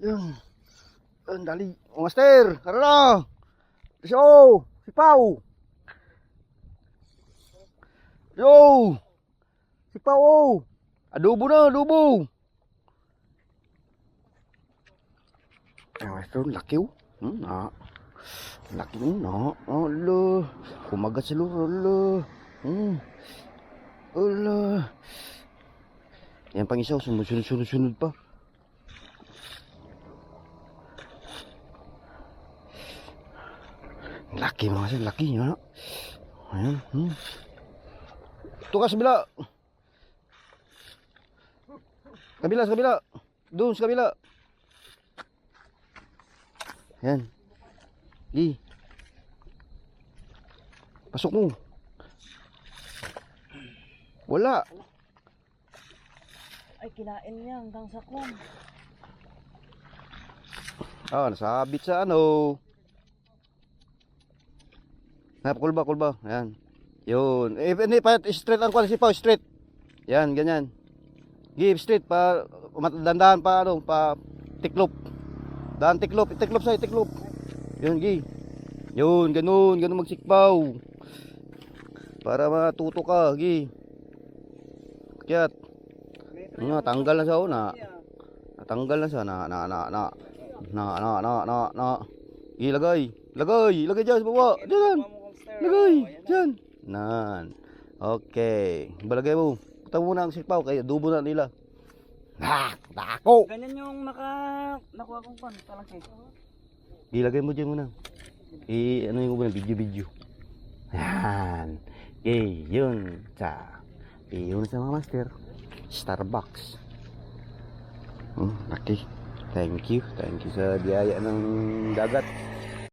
Yan. Yan, dali. O, master, tara na. Yo, si Pau. Yo. Si Pau. oh. Adobo na, adobo. Ay, master, laki oh. Hmm, na. Laki mo na. Ala. Kumagat sa luro, ala. Hmm. Ala. Yan pang isa, sumusunod-sunod pa. Laki mga sir, laki yun. Ayan. Hmm. Ito ka sa kabila. Kabila, sa kabila. Doon sa kabila. Yan. Di. Pasok mo. Wala. Ay, kinain niya hanggang sa kwan. Ah, nasabit sa ano. Nap, kulba. Ayan. Yun. Eh, hindi, pa, straight ang. Si Pao, straight. Yan, ganyan. Give straight pa, dandahan pa, ano, pa, tiklop. Dahan tiklop, tiklop sa'yo, tiklop. Yun, gi. Yun, ganun, ganun magsikpaw. Para matuto ka, gi. Kiyat. Nga, tanggal na sa una. Natanggal na siya na na na na na na na na na ilagay lagay lagay dyan sa baba dyan lagay dyan. Nan. Okay. Balagay mo. Puta mo na ang sipaw kaya dubo na nila. Ah dako Ganyan yung naka... Nakuha kong kwan, talaki. ilagay mo dyan muna. I ano yung muna video video. Yan. Okay yun. Sa yun sa mga master. Starbucks. Hmm, laki. Thank you. Thank you sa biyaya ng dagat.